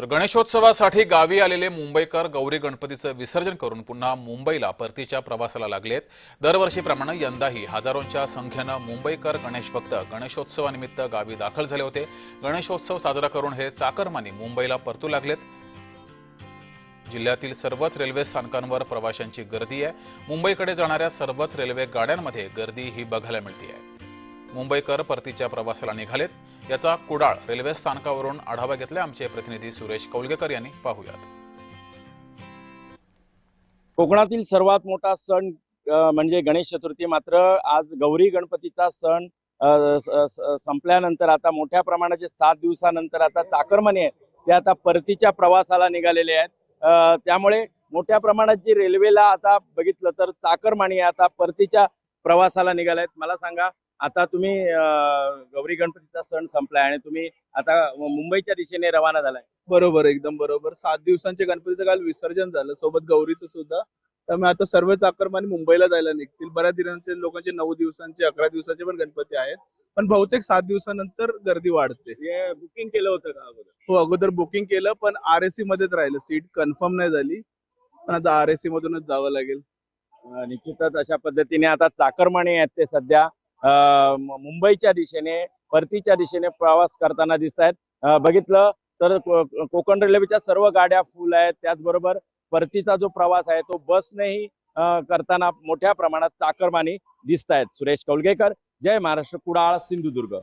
तर गणेशोत्सवासाठी गावी आलेले मुंबईकर गौरी गणपतीचं विसर्जन करून पुन्हा मुंबईला परतीच्या प्रवासाला लागलेत दरवर्षीप्रमाणे यंदाही हजारोंच्या संख्येनं मुंबईकर गणेश भक्त गणेशोत्सवानिमित्त गावी दाखल झाले होते. गणेशोत्सव साजरा करून हे चाकरमानी मुंबईला परतू लागलेत. जिल्ह्यातील सर्वच रेल्वे स्थानकांवर प्रवाशांची गर्दी आहे. मुंबईकडे जाणाऱ्या सर्वच रेल्वे गाड्यांमध्ये गर्दी ही बघायला मिळते आहे मुंबईकर परतीच्या प्रवासाला निघालेत. याचा कुडाळ रेल्वे स्थानकावरून आढावा घेतला आमचे प्रतिनिधी सुरेश कौलगेकर यांनी. पाहूयात. कोकणातील सर्वात मोठा सण म्हणजे गणेश चतुर्थी. मात्र आज गौरी गणपतीचा सण संपल्यानंतर आता मोठ्या प्रमाणाचे सात दिवसानंतर आता चाकरमाने आहे ते आता परतीच्या प्रवासाला निघालेले आहेत. त्यामुळे मोठ्या प्रमाणात जी रेल्वेला आता बघितलं तर चाकरमानी आता परतीच्या प्रवासाला निघाले आहेत मला सांगा आता तुम्ही गौरी गणपतीचा सण संपलाय आणि तुम्ही आता मुंबईच्या दिशेने रवाना झालाय. बरोबर एकदम बरोबर. सात दिवसांचे गणपतीचं काल विसर्जन झालं सोबत गौरीचं सुद्धा. त्यामुळे आता सर्व चाकरमानी मुंबईला जायला निघतील. बऱ्याच दिवसांचे लोकांचे नऊ दिवसांचे अकरा दिवसाचे पण गणपती आहेत. पण बहुतेक सात दिवसानंतर गर्दी वाढते. हे बुकिंग केलं होतं का अगोदर? हो अगोदर बुकिंग केलं पण आर एसी मध्येच राहिलं. सीट कन्फर्म नाही झाली. पण आता आर एसी मधूनच जावं लागेल. निश्चितच अशा पद्धतीने आता चाकरमाने आहेत ते सध्या. मुंबईच्या दिशेने परतीच्या दिशेने प्रवास करताना दिसत आहेत बघितलं तर कोकण रेल्वेच्या सर्व गाड्या फुल आहेत. त्याचबरोबर परतीचा जो प्रवास आहे तो बसनेही करताना मोठ्या प्रमाणात चाकरमानी दिसत आहेत सुरेश कौलगेकर जय महाराष्ट्र कुडाळ सिंधुदुर्ग.